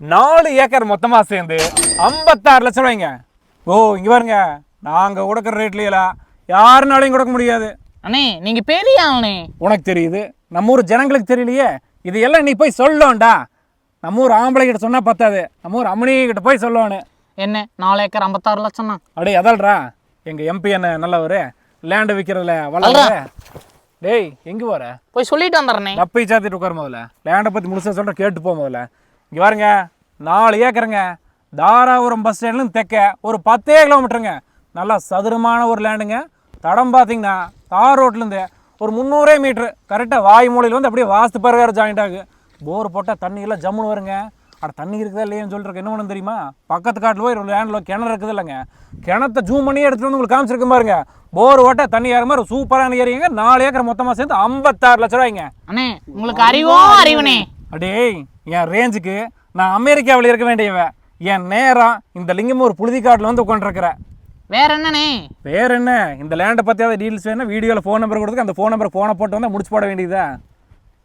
நாலு ஏக்கர் மொத்தமா சேர்ந்து ஐம்பத்தாறு லட்சம் ரூபாய்ங்க. ஓ இங்க பாருங்க. நாங்க கொடுக்குற ரேட்லயா யாருனாலையும் கொடுக்க முடியாது. அண்ணே நீங்க பெரிய ஆளுண்ணே. உனக்கு தெரியுது. நம்ம ஊர் ஜனங்களுக்கு தெரியலையே. இது எல்லாம் நீ போய் சொல்லோண்டா. நம்ம ஊர் ஆம்பளை கிட்ட சொன்னா பத்தாது. நம்ம ஊர் அம்மனி கிட்ட போய் சொல்லணும் என்ன? நாலு ஏக்கர் ஐம்பத்தாறு லட்சம் தான் அடே அதல்றா. எங்க எம்பி என்ன நல்லவரு? லேண்டு விற்கிறதுல வளர்ற டேய் எங்க போற? போய் சொல்லிட்டு வந்துடுறேனே தப்பை சாத்திட்டு உட்கார முதல்ல. லேண்டை பற்றி முழுசாக சொல்கிறேன் கேட்டு போ முதல்ல. இங்கே பாருங்க நாலு ஏக்கருங்க. தாராபுரம் பஸ் ஸ்டாண்ட்லேருந்து தெக்க ஒரு பத்தே கிலோமீட்டருங்க. நல்லா சதுரமான ஒரு லேண்டுங்க தடம் பார்த்தீங்கன்னா தார் ரோட்லேருந்து ஒரு முந்நூறே மீட்ரு கரெக்டாக வாய் மூலையில் வந்து அப்படியே வாஸ்து பரவாயில்ல ஜாயிண்ட் ஆகு போர் போட்டால் தண்ணியெல்லாம் ஜம்முன்னு வருங்க. அட தண்ணி இருக்குதா இல்லையான்னு சொல்லிட்டு என்ன ஒன்று தெரியுமா? பக்கத்து காட்டில் போய் ஒரு லேண்டில் கிணறு இருக்குது இல்லைங்க. கிணத்தை ஜூம் பண்ணி எடுத்துகிட்டு வந்து உங்களுக்கு காமிச்சிருக்கு பாருங்க. போர் ஓட்ட தண்ணி ஏற மாதிரி சூப்பரான ஏரியாங்க. நாலு ஏக்கர் மொத்தமாக சேர்ந்து ஐம்பத்தாறு லட்ச ரூபாய்ங்க. அண்ணே உங்களுக்கு அறிவோ அறிவுனே அடேய் என் ரேஞ்சுக்கு நான் அமெரிக்காவில் இருக்க வேண்டியவன். என் நேரம் இந்த லிங்கம் ஒரு புழுதி காட்டில் வந்து உட்காந்துருக்கிறேன் வேற என்னண்ணே வேற என்ன இந்த லேண்டை பற்றியாவது டீல்ஸ் வேணும் வீடியோவில் ஃபோன் நம்பர் கொடுத்து அந்த ஃபோன் நம்பர் ஃபோனை போட்டு வந்தால் முடிச்சு போட வேண்டியதா